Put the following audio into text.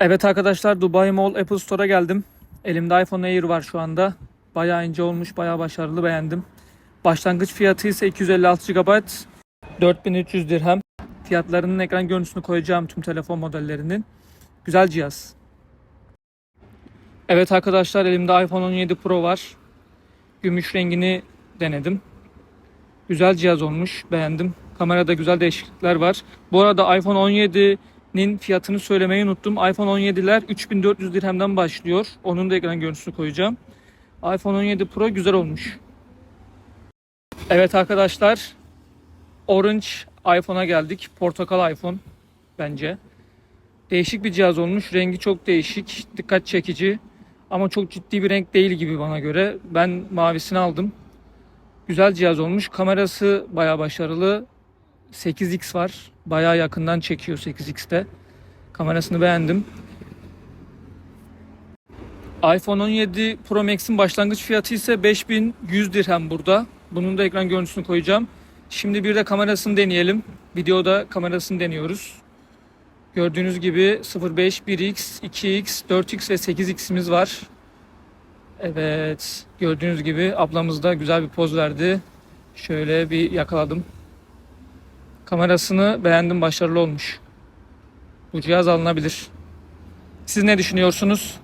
Evet arkadaşlar Dubai Mall Apple Store'a geldim. Elimde iPhone Air var şu anda. Bayağı ince olmuş, bayağı başarılı beğendim. Başlangıç fiyatı ise 256 GB, 4300 dirhem. Fiyatlarının ekran görüntüsünü koyacağım tüm telefon modellerinin. Güzel cihaz. Evet arkadaşlar elimde iPhone 17 Pro var. Gümüş rengini denedim. Güzel cihaz olmuş, beğendim. Kamerada güzel değişiklikler var. Bu arada iPhone 17'nin fiyatını söylemeyi unuttum. iPhone 17'ler 3400 dirhemden başlıyor. Onun da ekran görüntüsünü koyacağım. iPhone 17 Pro güzel olmuş. Evet arkadaşlar, Orange iPhone'a geldik. Portakal iPhone bence. Değişik bir cihaz olmuş. Rengi çok değişik, dikkat çekici. Ama çok ciddi bir renk değil gibi bana göre. Ben mavisini aldım. Güzel cihaz olmuş. Kamerası bayağı başarılı. 8x var. Bayağı yakından çekiyor 8x'te. Kamerasını beğendim. iPhone 17 Pro Max'in başlangıç fiyatı ise 5100 dirhem burada. Bunun da ekran görüntüsünü koyacağım. Şimdi bir de kamerasını deneyelim. Videoda kamerasını deniyoruz. Gördüğünüz gibi 05, 1x, 2x, 4x ve 8x'imiz var. Evet, gördüğünüz gibi ablamız da güzel bir poz verdi. Şöyle bir yakaladım. Kamerasını beğendim, başarılı olmuş. Bu cihaz alınabilir. Siz ne düşünüyorsunuz?